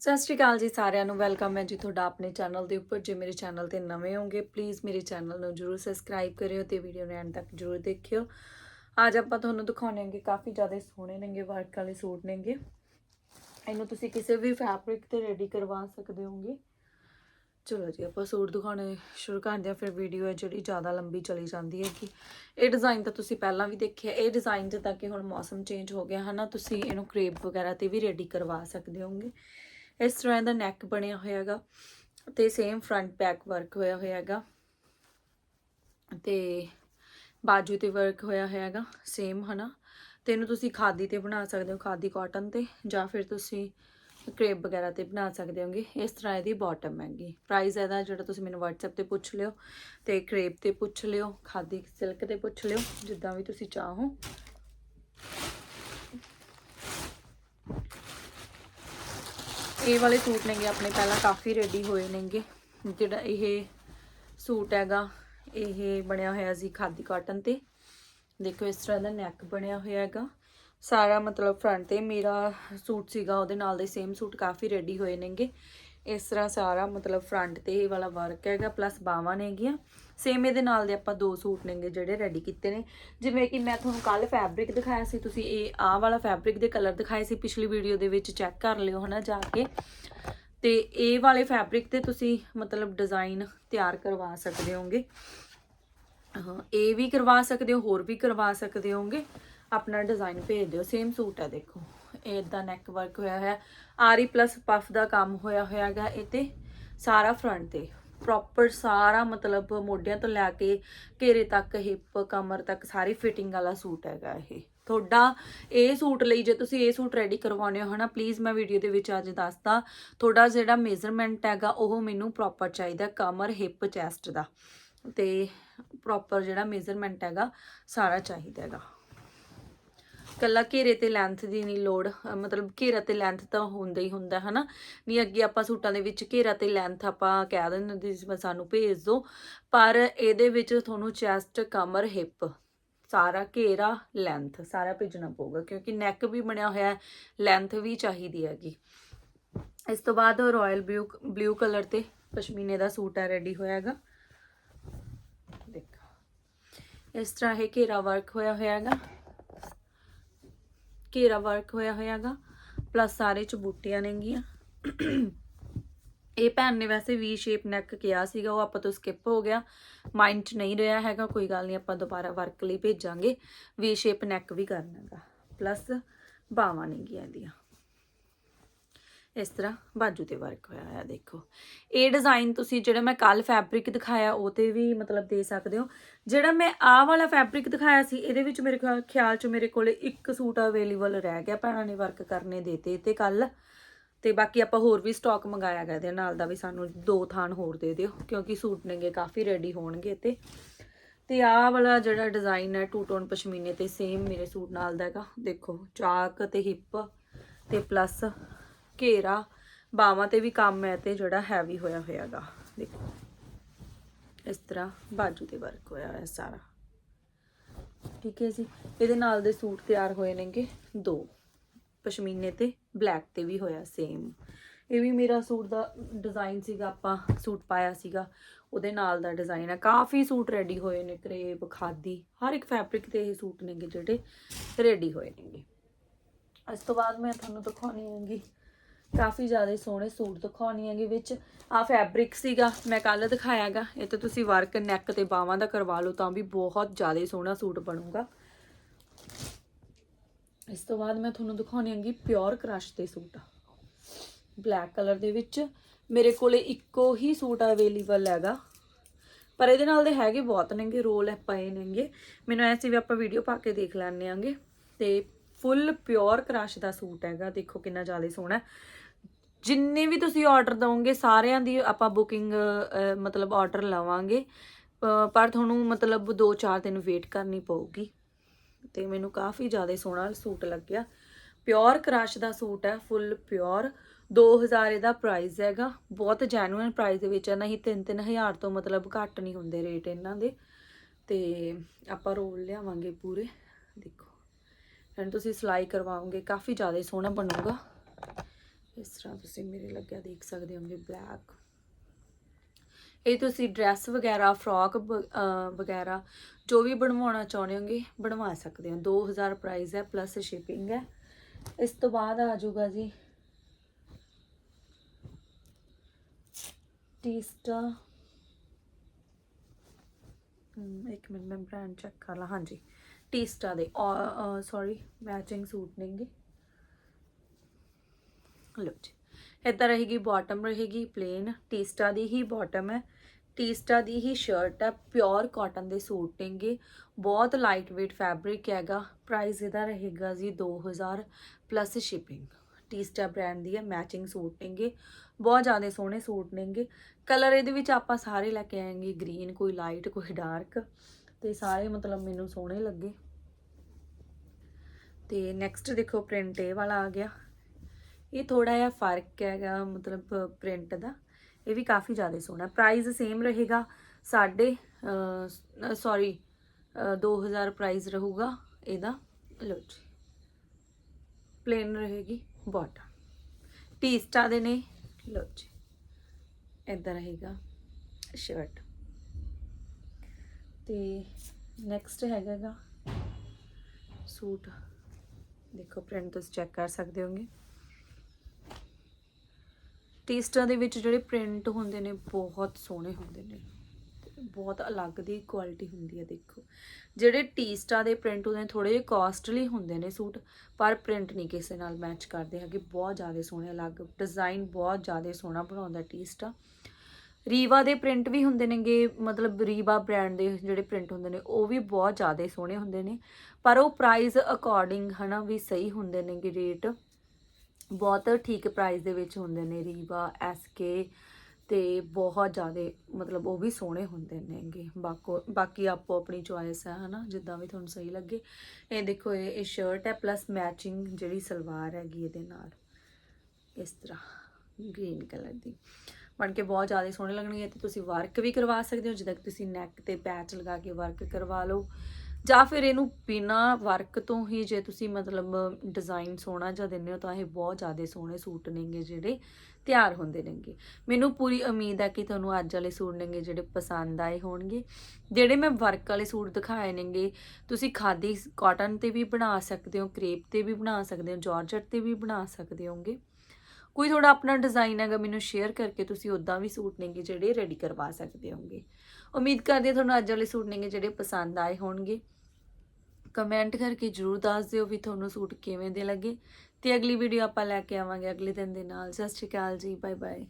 ਸਤਿ ਸ਼੍ਰੀ ਅਕਾਲ ਜੀ ਸਾਰਿਆਂ ਨੂੰ, ਵੈਲਕਮ ਹੈ ਜੀ ਤੁਹਾਡਾ ਆਪਣੇ ਚੈਨਲ ਦੇ ਉੱਪਰ। ਜੇ ਮੇਰੇ ਚੈਨਲ ਤੇ ਨਵੇਂ ਹੋਗੇ ਪਲੀਜ਼ ਮੇਰੇ ਚੈਨਲ ਨੂੰ ਜਰੂਰ ਸਬਸਕ੍ਰਾਈਬ ਕਰਿਓ ਤੇ ਵੀਡੀਓ ਨੂੰ ਐਂਡ ਤੱਕ ਜਰੂਰ ਦੇਖਿਓ। ਅੱਜ ਆਪਾਂ ਤੁਹਾਨੂੰ ਦਿਖਾਉਣੇ ਹੈਗੇ ਕਾਫੀ ਜ਼ਿਆਦਾ ਸੋਹਣੇ ਨੇਗੇ ਵਰਕ ਵਾਲੇ ਸੂਟ ਨੇਗੇ। ਇਹਨੂੰ ਤੁਸੀਂ ਕਿਸੇ ਵੀ ਫੈਬਰਿਕ ਤੇ ਰੈਡੀ ਕਰਵਾ ਸਕਦੇ ਹੋਗੇ। ਚਲੋ ਜੀ, ਆਪਾਂ ਸੂਟ ਦਿਖਾਉਣੇ ਸ਼ੁਰੂ ਕਰਦੇ ਹਾਂ, ਫਿਰ ਵੀਡੀਓ ਹੈ ਜਿਹੜੀ ਜ਼ਿਆਦਾ ਲੰਬੀ ਚਲੀ ਜਾਂਦੀ ਹੈ ਕਿ ਇਹ ਡਿਜ਼ਾਈਨ ਤਾਂ ਤੁਸੀਂ ਪਹਿਲਾਂ ਵੀ ਦੇਖਿਆ, ਇਹ ਡਿਜ਼ਾਈਨ ਜਿੱਦਾਂ ਕਿ ਹੁਣ ਮੌਸਮ ਚੇਂਜ ਹੋ ਗਿਆ, ਹਨਾ? ਤੁਸੀਂ ਇਹਨੂੰ ਕ੍ਰੇਪ ਵਗੈਰਾ ਤੇ ਵੀ ਰੈਡੀ ਕਰਵਾ ਸਕਦੇ ਹੋਗੇ। ਇਸ ਤਰ੍ਹਾਂ ਇਹਦਾ ਨੈਕ ਬਣਿਆ ਹੋਇਆ ਹੈਗਾ ਤੇ ਸੇਮ ਫਰੰਟ ਬੈਕ ਵਰਕ ਹੋਇਆ ਹੋਇਆ ਹੈਗਾ ਤੇ ਬਾਜੂ ਤੇ ਵਰਕ ਹੋਇਆ ਹੋਇਆ ਹੈਗਾ ਸੇਮ ਹਨਾ। ਤੇ ਇਹਨੂੰ ਤੁਸੀਂ ਖਾਦੀ ਤੇ ਬਣਾ ਸਕਦੇ ਹੋ, ਖਾਦੀ ਕਾਟਨ ਤੇ, ਜਾਂ ਫਿਰ ਤੁਸੀਂ ਕ੍ਰੇਪ ਵਗੈਰਾ ਤੇ ਬਣਾ ਸਕਦੇ ਹੋਗੇ। ਇਸ ਤਰ੍ਹਾਂ ਇਹਦੀ ਬਾਟਮ ਹੈਗੀ। ਪ੍ਰਾਈਸ ਇਹਦਾ ਜਿਹੜਾ ਤੁਸੀਂ ਮੈਨੂੰ WhatsApp ਤੇ ਪੁੱਛ ਲਿਓ ਤੇ ਕ੍ਰੇਪ ਤੇ ਪੁੱਛ ਲਿਓ, ਖਾਦੀ ਸਿਲਕ ਤੇ ਪੁੱਛ ਲਿਓ, ਜਿੱਦਾਂ ਵੀ ਤੁਸੀਂ ਚਾਹੋ। ਇਹ ਵਾਲੇ ਸੂਟ ਨੇਗੇ ਆਪਣੇ ਪਹਿਲਾਂ ਕਾਫੀ ਰੈਡੀ ਹੋਏ ਨੇਗੇ। ਜਿਹੜਾ ਇਹ ਸੂਟ ਹੈਗਾ, ਇਹ ਬਣਿਆ ਹੋਇਆ ਸੀ ਖਾਦੀ ਕਾਟਨ ਤੇ। ਦੇਖੋ, ਇਸ ਤਰ੍ਹਾਂ ਦਾ ਨੈਕ ਬਣਿਆ ਹੋਇਆ ਹੈਗਾ। ਸਾਰਾ ਮਤਲਬ ਫਰੰਟ ਤੇ ਮੇਰਾ ਸੂਟ ਸੀਗਾ, ਉਹਦੇ ਨਾਲ ਦੇ ਸੇਮ ਸੂਟ ਕਾਫੀ ਰੈਡੀ ਹੋਏ ਨੇਗੇ। ਇਸ ਤਰ੍ਹਾਂ ਸਾਰਾ ਮਤਲਬ ਫਰੰਟ ਤੇ ਇਹ ਵਾਲਾ ਵਰਕ ਹੈਗਾ ਪਲੱਸ ਬਾਵਾਂ ਨੇਗੀਆਂ ਸੇਮ ਇਹਦੇ ਨਾਲ ਦੇ ਆਪਾਂ ਦੋ ਸੂਟ ਨੇਗੇ ਜਿਹੜੇ ਰੈਡੀ ਕੀਤੇ ਨੇ। ਜਿਵੇਂ ਕਿ ਮੈਂ ਤੁਹਾਨੂੰ ਕੱਲ ਫੈਬਰਿਕ ਦਿਖਾਇਆ ਸੀ, ਤੁਸੀਂ ਇਹ ਆਹ ਵਾਲਾ ਫੈਬਰਿਕ ਦੇ ਕਲਰ ਦਿਖਾਏ ਸੀ, ਪਿਛਲੀ ਵੀਡੀਓ ਦੇ ਵਿੱਚ ਚੈੱਕ ਕਰ ਲਿਓ ਹਨਾ ਜਾ ਕੇ। ਤੇ ਇਹ ਵਾਲੇ ਫੈਬਰਿਕ ਤੇ ਤੁਸੀਂ ਮਤਲਬ ਡਿਜ਼ਾਈਨ ਤਿਆਰ ਕਰਵਾ ਸਕਦੇ ਹੋਗੇ। ਇਹ ਵੀ ਕਰਵਾ ਸਕਦੇ ਹੋ, ਹੋਰ ਵੀ ਕਰਵਾ ਸਕਦੇ ਹੋਗੇ। ਆਪਣਾ ਡਿਜ਼ਾਈਨ ਭੇਜ ਦਿਓ ਸੇਮ ਸੂਟ ਹੈ ਦੇਖੋ। ਇਹ ਇਦਾਂ ਨੈਕ ਵਰਕ ਹੋਇਆ। ਹੈ ਆਰੀ ਪਲੱਸ ਪਫ ਦਾ ਕੰਮ ਹੋਇਆ ਹੋਇਆ ਹੈਗਾ ਇਹ ਤੇ ਸਾਰਾ ਫਰੰਟ ਤੇ। ਪ੍ਰੋਪਰ ਸਾਰਾ ਮਤਲਬ ਮੋਢਿਆਂ ਤੋਂ ਲੈ ਕੇ ਘੇਰੇ ਤੱਕ ਹਿੱਪ ਕਮਰ ਤੱਕ ਸਾਰੀ ਫਿਟਿੰਗ ਵਾਲਾ ਸੂਟ ਹੈਗਾ ਇਹ। ਤੁਹਾਡਾ ਇਹ ਸੂਟ ਲਈ ਜੇ ਤੁਸੀਂ ਇਹ ਸੂਟ ਰੈਡੀ ਕਰਵਾਉਣੇ ਹੋ ਹਨਾ ਪਲੀਜ਼ ਮੈਂ ਵੀਡੀਓ ਦੇ ਵਿੱਚ ਅੱਜ ਦੱਸਦਾ। ਤੁਹਾਡਾ ਜਿਹੜਾ ਮੇਜ਼ਰਮੈਂਟ ਹੈਗਾ, ਉਹ ਮੈਨੂੰ ਪ੍ਰੋਪਰ ਚਾਹੀਦਾ ਕਮਰ ਹਿੱਪ ਚੈਸਟ ਦਾ। ਤੇ ਪ੍ਰੋਪਰ ਜਿਹੜਾ ਮੇਜ਼ਰਮੈਂਟ ਹੈਗਾ, ਸਾਰਾ ਚਾਹੀਦਾ ਹੈਗਾ। ਕੱਲਾ ਘੇਰੇ ਤੇ ਲੈਂਥ ਦੀ ਨਹੀਂ ਲੋੜ ਮਤਲਬ ਘੇਰਾ ਤੇ ਲੈਂਥ ਤਾਂ ਹੁੰਦਾ ਹੀ ਹੁੰਦਾ, ਹਨਾ? ਨਹੀਂ ਅੱਗੇ ਆਪਾਂ ਸੂਟਾਂ ਦੇ ਵਿੱਚ ਘੇਰਾ ਤੇ ਲੈਂਥ ਆਪਾਂ ਕਹਿ ਦਿੰਦੇ ਸੀ ਸਾਨੂੰ ਭੇਜ ਦਿਓ ਪਰ ਇਹਦੇ ਵਿੱਚ ਤੁਹਾਨੂੰ ਚੈਸਟ ਕਮਰ ਹਿੱਪ ਸਾਰਾ ਘੇਰਾ ਲੈਂਥ ਸਾਰਾ ਭੇਜਣਾ ਪਊਗਾ, ਕਿਉਂਕਿ ਨੈਕ ਵੀ ਬਣਿਆ ਹੋਇਆ ਹੈ ਲੈਂਥ ਵੀ ਚਾਹੀਦੀ ਹੈਗੀ। ਇਸ ਤੋਂ ਬਾਅਦ ਰਾਇਲ ਬਲੂ ਬਲੂ ਕਲਰ ਤੇ ਪਸ਼ਮੀਨੇ ਦਾ ਸੂਟ ਹੈ ਰੈਡੀ ਹੋਇਆ ਹੈਗਾ। ਦੇਖੋ। ਇਸ ਤਰ੍ਹਾਂ ਇਹ ਘੇਰਾ ਵਰਕ ਹੋਇਆ ਹੋਇਆ ਹੈਗਾ। ਘੇਰਾ ਵਰਕ ਹੋਇਆ ਹੋਇਆਗਾ ਪਲੱਸ ਸਾਰੇ ਚ ਬੂਟੀਆਂ ਨੇਗੀਆਂ। ਇਹ ਭੈਣ ਨੇ ਵੈਸੇ ਵੀ ਸ਼ੇਪ ਨੈਕ ਕਿਹਾ ਸੀਗਾ, ਉਹ ਆਪਾਂ ਤੋਂ ਸਕਿਪ ਹੋ ਗਿਆ। ਮਾਈਂਡ 'ਚ ਨਹੀਂ ਰਿਹਾ ਹੈਗਾ, ਕੋਈ ਗੱਲ ਨਹੀਂ, ਆਪਾਂ ਦੁਬਾਰਾ ਵਰਕ ਲਈ ਭੇਜਾਂਗੇ। ਵੀ ਸ਼ੇਪ ਨੈਕ ਵੀ ਕਰਨਾਗਾ ਪਲੱਸ ਬਾਵਾਂ ਨੇਗੀਆਂ ਇਹਦੀਆਂ। ਇਸ ਤਰ੍ਹਾਂ ਬਾਜੂ ਤੇ ਵਰਕ ਹੋਇਆ ਹੋਇਆ, ਦੇਖੋ। ਇਹ ਡਿਜ਼ਾਈਨ ਤੁਸੀਂ ਜਿਹੜਾ ਮੈਂ ਕੱਲ ਫੈਬਰਿਕ ਦਿਖਾਇਆ, ਉਹ ਤੇ ਵੀ ਮਤਲਬ ਦੇ ਸਕਦੇ ਹੋ। ਜਿਹੜਾ ਮੈਂ ਆਹ ਵਾਲਾ ਫੈਬਰਿਕ ਦਿਖਾਇਆ ਸੀ, ਇਹਦੇ ਵਿੱਚ ਮੇਰੇ ਖਿਆ- ਖਿਆਲ ਚ ਮੇਰੇ ਕੋਲੇ ਇੱਕ ਸੂਟ ਅਵੇਲੇਬਲ ਰਹਿ ਗਿਆ ਭੈਣਾਂ ਨੇ ਵਰਕ ਕਰਨੇ ਦੇਤੇ ਤੇ ਕੱਲ ਤੇ ਬਾਕੀ ਆਪਾਂ ਹੋਰ ਵੀ ਸਟਾਕ ਮੰਗਾਇਆ ਗਿਆ ਦੇ ਨਾਲ ਦਾ ਵੀ ਸਾਨੂੰ ਦੋ ਥਾਨ ਹੋਰ ਦੇ ਦਿਓ, ਕਿਉਂਕਿ ਸੂਟ ਨੇਗੇ ਕਾਫੀ ਰੈਡੀ ਹੋਣਗੇ ਤੇ। ਤੇ ਆਹ ਵਾਲਾ ਜਿਹੜਾ ਡਿਜ਼ਾਈਨ ਹੈ ਟੂ ਟੋਨ ਪਸ਼ਮੀਨੇ ਤੇ ਸੇਮ ਮੇਰੇ ਸੂਟ ਨਾਲ ਦਾ ਹੈਗਾ। ਦੇਖੋ, ਚਾਕ ਤੇ ਹਿੱਪ ਤੇ ਪਲੱਸ ਘੇਰਾ, ਬਾਵਾਂ ਤੇ ਵੀ ਕੰਮ ਹੈ ਤੇ ਜਿਹੜਾ ਹੈਵੀ ਹੋਇਆ ਹੋਇਆਗਾ ਦੇਖੋ, ਇਸ ਤਰ੍ਹਾਂ ਬਾਜੂ ਤੇ ਵਰਕ ਹੋਇਆ ਹੋਇਆ ਸਾਰਾ। ਠੀਕ ਹੈ ਜੀ, ਇਹਦੇ ਨਾਲ ਦੇ ਸੂਟ ਤਿਆਰ ਹੋਏ ਨੇਗੇ ਦੋ। ਪਸ਼ਮੀਨੇ ਤੇ ਬਲੈਕ ਤੇ ਵੀ ਹੋਇਆ ਸੇਮ ਇਹ ਵੀ ਮੇਰਾ ਸੂਟ ਦਾ ਡਿਜ਼ਾਈਨ ਸੀਗਾ, ਆਪਾਂ ਸੂਟ ਪਾਇਆ ਸੀਗਾ। ਉਹਦੇ ਨਾਲ ਦਾ ਡਿਜ਼ਾਈਨ ਹੈ। ਕਾਫੀ ਸੂਟ ਰੈਡੀ ਹੋਏ ਨੇ ਕਰੇਬ ਖਾਦੀ। ਹਰ ਇੱਕ ਫੈਬਰਿਕ ਤੇ ਇਹ ਸੂਟ ਨੇਗੇ ਜਿਹੜੇ ਰੈਡੀ ਹੋਏ ਨੇਗੇ। ਇਸ ਤੋਂ ਬਾਅਦ ਮੈਂ ਤੁਹਾਨੂੰ ਦਿਖਾਉਣੀ ਹੈਗੀ ਕਾਫੀ ਜ਼ਿਆਦਾ ਸੋਹਣੇ ਸੂਟ ਦਿਖਾਉਣੀ ਹੈਗੀ ਵਿੱਚ। ਆ ਫੈਬਰਿਕ ਸੀਗਾ, ਮੈਂ ਕੱਲ ਦਿਖਾਇਆਗਾ। ਇਹ ਤੇ ਤੁਸੀਂ ਵਰਕ ਨੈਕ ਤੇ ਬਾਹਾਂ ਦਾ ਕਰਵਾ ਲਓ ਤਾਂ ਵੀ ਬਹੁਤ ਜ਼ਿਆਦਾ ਸੋਹਣਾ ਸੂਟ ਬਣੂਗਾ। ਇਸ ਤੋਂ ਬਾਅਦ ਮੈਂ ਤੁਹਾਨੂੰ ਦਿਖਾਉਣੀ ਹੈਗੀ ਪਿਓਰ ਕ੍ਰਸ਼ ਦੇ ਸੂਟ। ਬਲੈਕ ਕਲਰ ਦੇ ਵਿੱਚ ਮੇਰੇ ਕੋਲੇ ਇੱਕੋ ਹੀ ਸੂਟ ਅਵੇਲੇਬਲ ਹੈਗਾ। ਪਰ ਇਹਦੇ ਨਾਲ ਦੇ ਹੈਗੇ ਬਹੁਤ ਨੇਗੇ, ਰੋਲ ਪਏ ਨੇਗੇ। ਮੈਨੂੰ ਐਸੀ ਵੀ ਆਪਾਂ ਵੀਡੀਓ ਪਾ ਕੇ ਦੇਖ ਲੈਣੇ ਆਂਗੇ ਤੇ ਫੁੱਲ ਪਿਓਰ ਕ੍ਰਸ਼ ਦਾ ਸੂਟ ਹੈਗਾ, ਦੇਖੋ ਕਿੰਨਾ ਜ਼ਿਆਦਾ ਸੋਹਣਾ ਜਿੰਨੇ ਵੀ ਤੁਸੀਂ ਆਰਡਰ ਦਵੋਗੇ, ਸਾਰਿਆਂ ਦੀ ਆਪਾਂ ਬੁਕਿੰਗ ਮਤਲਬ ਆਰਡਰ ਲਵਾਂਗੇ। ਪਰ ਤੁਹਾਨੂੰ ਮਤਲਬ 2-4 ਦਿਨ ਵੇਟ ਕਰਨੀ ਪਊਗੀ। ਤੇ ਮੈਨੂੰ ਕਾਫੀ ਜ਼ਿਆਦਾ ਸੋਹਣਾ ਸੂਟ ਲੱਗਿਆ। ਪਿਓਰ ਕ੍ਰਸ਼ ਦਾ ਸੂਟ ਹੈ, ਫੁੱਲ ਪਿਓਰ। 2000 ਇਹਦਾ ਪ੍ਰਾਈਸ ਹੈਗਾ। ਬਹੁਤ ਜੈਨੂਇਨ ਪ੍ਰਾਈਸ ਦੇ ਵਿੱਚ ਹੈ, ਨਹੀਂ 3-3000 ਤੋਂ ਮਤਲਬ ਘੱਟ ਨਹੀਂ ਹੁੰਦੇ ਰੇਟ ਇਹਨਾਂ ਦੇ। ਤੇ ਆਪਾਂ ਰੋਲ ਲਿਆਵਾਂਗੇ ਪੂਰੇ। ਦੇਖੋ। ਐਂਡ ਤੁਸੀਂ ਸਿਲਾਈ ਕਰਵਾਓਗੇ, ਕਾਫੀ ਜ਼ਿਆਦਾ ਸੋਹਣਾ ਬਣੂਗਾ। ਇਸ ਤਰ੍ਹਾਂ ਤੁਸੀਂ ਮੇਰੇ ਲੱਗਿਆ ਦੇਖ ਸਕਦੇ ਹੋਗੇ ਬਲੈਕ ਇਹ ਤੁਸੀਂ ਡਰੈਸ ਵਗੈਰਾ ਫਰੋਕ ਵਗੈਰਾ ਜੋ ਵੀ ਬਣਵਾਉਣਾ ਚਾਹੁੰਦੇ ਹੋਗੇ, ਬਣਵਾ ਸਕਦੇ ਹੋ। 2000 ਪ੍ਰਾਈਸ ਹੈ ਪਲੱਸ ਸ਼ਿਪਿੰਗ ਹੈ। ਇਸ ਤੋਂ ਬਾਅਦ ਆ ਜਾਊਗਾ ਜੀ। ਟੀਸਟਾ ਇੱਕ ਮਿੰਟ, ਮੈਂ ਬ੍ਰਾਂਡ ਚੈੱਕ ਕਰ ਲਾ। ਹਾਂਜੀ। ਟੀਸਟਾ ਦੇ। ਸੌਰੀ ਮੈਚਿੰਗ ਸੂਟ ਨੇਗੇ ਲਓ ਜੀ। ਇੱਦਾਂ ਰਹੇਗੀ ਬਾਟਮ ਰਹੇਗੀ ਪਲੇਨ ਟੀਸਟਾ ਦੀ ਹੀ ਬਾਟਮ ਹੈ। ਟੀਸਟਾ ਦੀ ਹੀ ਸ਼ਰਟ ਹੈ। ਪਿਓਰ ਕਾਟਨ ਦੇ ਸੂਟ ਨੇਗੇ ਬਹੁਤ ਲਾਈਟ weight ਫੈਬਰਿਕ ਹੈਗਾ। ਪ੍ਰਾਈਸ ਇਹਦਾ ਰਹੇਗਾ ਜੀ 2000 ਪਲੱਸ ਸ਼ਿਪਿੰਗ ਟੀਸਟਾ ਬ੍ਰਾਂਡ ਦੀ ਹੈ ਮੈਚਿੰਗ ਸੂਟ ਨੇਗੇ ਬਹੁਤ ਜ਼ਿਆਦਾ ਸੋਹਣੇ ਸੂਟ ਨੇਗੇ ਕਲਰ ਇਹਦੇ ਵਿੱਚ ਆਪਾਂ ਸਾਰੇ ਲੈ ਕੇ ਆਏਗੇ। ਗ੍ਰੀਨ ਕੋਈ ਲਾਈਟ ਕੋਈ ਡਾਰਕ ਤੇ ਸਾਰੇ ਮਤਲਬ ਮੈਨੂੰ ਸੋਹਣੇ ਲੱਗੇ। ਤੇ ਨੈਕਸਟ ਦੇਖੋ ਪ੍ਰਿੰਟ ਇਹ ਵਾਲਾ ਆ ਗਿਆ। ਇਹ ਥੋੜਾ ਜਿਹਾ ਫ਼ਰਕ ਹੈਗਾ ਮਤਲਬ ਪ੍ਰਿੰਟ ਦਾ। ਇਹ ਵੀ ਕਾਫੀ ਜ਼ਿਆਦਾ ਸੋਹਣਾ। ਪ੍ਰਾਈਸ ਸੇਮ ਰਹੇਗਾ ਸਾਡੇ ਸੌਰੀ 2000 ਪ੍ਰਾਈਸ ਰਹੂਗਾ ਇਹਦਾ। ਲਓ ਜੀ। ਪਲੇਨ ਰਹੇਗੀ ਬਾਟਮ ਟੀਸਟਾ ਦੇ ਨੇ। ਲਓ ਜੀ। ਇਦਾਂ ਰਹੇਗਾ ਸ਼ਰਟ ਤੇ ਨੈਕਸਟ ਹੈਗਾਗਾ ਸੂਟ। ਦੇਖੋ ਪ੍ਰਿੰਟ ਤੁਸੀਂ ਚੈੱਕ ਕਰ ਸਕਦੇ ਹੋਗੇ। ਟੀਸਟਾਂ ਦੇ ਵਿੱਚ ਜਿਹੜੇ ਪ੍ਰਿੰਟ ਹੁੰਦੇ ਨੇ, ਬਹੁਤ ਸੋਹਣੇ ਹੁੰਦੇ ਨੇ। ਬਹੁਤ ਅਲੱਗ ਦੀ ਕੁਆਲਿਟੀ ਹੁੰਦੀ ਹੈ ਦੇਖੋ। ਜਿਹੜੇ ਟੀਸਟਾ ਦੇ ਪ੍ਰਿੰਟ ਹੁੰਦੇ ਨੇ ਥੋੜੇ ਜਿਹੇ ਕਾਸਟਲੀ ਹੁੰਦੇ ਨੇ ਸੂਟ, ਪਰ ਪ੍ਰਿੰਟ ਨਹੀਂ ਕਿਸੇ ਨਾਲ ਮੈਚ ਕਰਦੇ ਹੈਗੇ। ਬਹੁਤ ਜ਼ਿਆਦਾ ਸੋਹਣੇ, ਅਲੱਗ ਡਿਜ਼ਾਈਨ ਬਹੁਤ ਜ਼ਿਆਦਾ ਸੋਹਣਾ ਬਣਾਉਂਦਾ ਟੀਸਟਾ ਰੀਵਾ ਦੇ ਪ੍ਰਿੰਟ ਵੀ ਹੁੰਦੇ ਨੇਗੇ, ਮਤਲਬ ਰੀਵਾ ਬ੍ਰਾਂਡ ਦੇ ਜਿਹੜੇ ਪ੍ਰਿੰਟ ਹੁੰਦੇ ਨੇ, ਉਹ ਵੀ ਬਹੁਤ ਜ਼ਿਆਦਾ ਸੋਹਣੇ ਹੁੰਦੇ ਨੇ। ਪਰ ਉਹ ਪ੍ਰਾਈਸ ਅਕੋਰਡਿੰਗ ਹਨਾ ਵੀ ਸਹੀ ਹੁੰਦੇ ਨੇਗੇ ਰੇਟ ਬਹੁਤ ਠੀਕ ਪ੍ਰਾਈਸ ਦੇ ਵਿੱਚ ਹੁੰਦੇ ਨੇ ਰੀਵਾ ਐਸਕੇ ਤੇ ਬਹੁਤ ਜ਼ਿਆਦਾ, ਮਤਲਬ ਉਹ ਵੀ ਸੋਹਣੇ ਹੁੰਦੇ ਨੇਗੇ। ਬਾਕੋ, ਬਾਕੀ ਆਪੋ ਆਪਣੀ ਚੁਆਇਸ ਹੈ ਹਨਾ, ਜਿੱਦਾਂ ਵੀ ਤੁਹਾਨੂੰ ਸਹੀ ਲੱਗੇ। ਇਹ ਦੇਖੋ, ਇਹ ਇਹ ਸ਼ਰਟ ਹੈ ਪਲੱਸ ਮੈਚਿੰਗ ਜਿਹੜੀ ਸਲਵਾਰ ਹੈਗੀ ਇਹਦੇ ਨਾਲ। ਇਸ ਤਰ੍ਹਾਂ ਗ੍ਰੀਨ ਕਲਰ ਦੀ। ਬਣ ਕੇ ਬਹੁਤ ਜ਼ਿਆਦਾ ਸੋਹਣੇ ਲੱਗਣਗੇ ਤੇ ਤੁਸੀਂ ਵਰਕ ਵੀ ਕਰਵਾ ਸਕਦੇ ਹੋ, ਜਿੱਦਾਂ ਕਿ ਤੁਸੀਂ ਨੈਕ ਤੇ ਪੈਚ ਲਗਾ ਕੇ ਵਰਕ ਕਰਵਾ ਲਓ। ਜਾਂ ਫਿਰ ਇਹਨੂੰ ਬਿਨਾ ਵਰਕ ਤੋਂ ਹੀ ਜੇ ਤੁਸੀਂ ਮਤਲਬ ਡਿਜ਼ਾਈਨ ਸੋਹਣਾ ਜਿਹਾ ਦਿੰਦੇ ਹੋ, ਤਾਂ ਇਹ ਬਹੁਤ ਜ਼ਿਆਦਾ ਸੋਹਣੇ ਸੂਟ ਨੇਗੇ ਜਿਹੜੇ ਤਿਆਰ ਹੁੰਦੇ ਨੇਗੇ। ਮੈਨੂੰ ਪੂਰੀ ਉਮੀਦ ਹੈ ਕਿ ਤੁਹਾਨੂੰ ਅੱਜ ਵਾਲੇ ਸੂਟ ਨੇਗੇ ਜਿਹੜੇ ਪਸੰਦ ਆਏ ਹੋਣਗੇ। ਜਿਹੜੇ ਮੈਂ ਵਰਕ ਵਾਲੇ ਸੂਟ ਦਿਖਾਏ ਨੇਗੇ, ਤੁਸੀਂ ਖਾਦੀ ਕਾਟਨ ਤੇ ਵੀ ਬਣਾ ਸਕਦੇ ਹੋ ਕ੍ਰੇਪ ਤੇ ਵੀ ਬਣਾ ਸਕਦੇ ਹੋ ਜਾਰਜਟ ਤੇ ਵੀ ਬਣਾ ਸਕਦੇ ਹੋਗੇ। ਕੋਈ ਥੋੜਾ ਆਪਣਾ ਡਿਜ਼ਾਈਨ ਹੈਗਾ, ਮੈਨੂੰ ਸ਼ੇਅਰ ਕਰਕੇ ਤੁਸੀਂ ਉਦਾਂ ਵੀ ਸੂਟ ਨੇਗੇ ਜਿਹੜੇ ਰੈਡੀ ਕਰਵਾ ਸਕਦੇ ਹੋਗੇ ਉਮੀਦ ਕਰਦੀ ਹਾਂ ਤੁਹਾਨੂੰ ਅੱਜ ਵਾਲੇ ਸੂਟ ਨੇਗੇ ਜਿਹੜੇ ਪਸੰਦ ਆਏ ਹੋਣਗੇ। ਕਮੈਂਟ ਕਰਕੇ ਜਰੂਰ ਦੱਸ ਦਿਓ ਵੀ ਤੁਹਾਨੂੰ ਸੂਟ ਕਿਵੇਂ ਦੇ ਲੱਗੇ। ਤੇ ਅਗਲੀ ਵੀਡੀਓ ਆਪਾਂ ਲੈ ਕੇ ਆਵਾਂਗੇ। ਅਗਲੇ ਦਿਨ ਦੇ ਨਾਲ। ਸਤਿ ਸ਼੍ਰੀ ਅਕਾਲ ਜੀ। Bye bye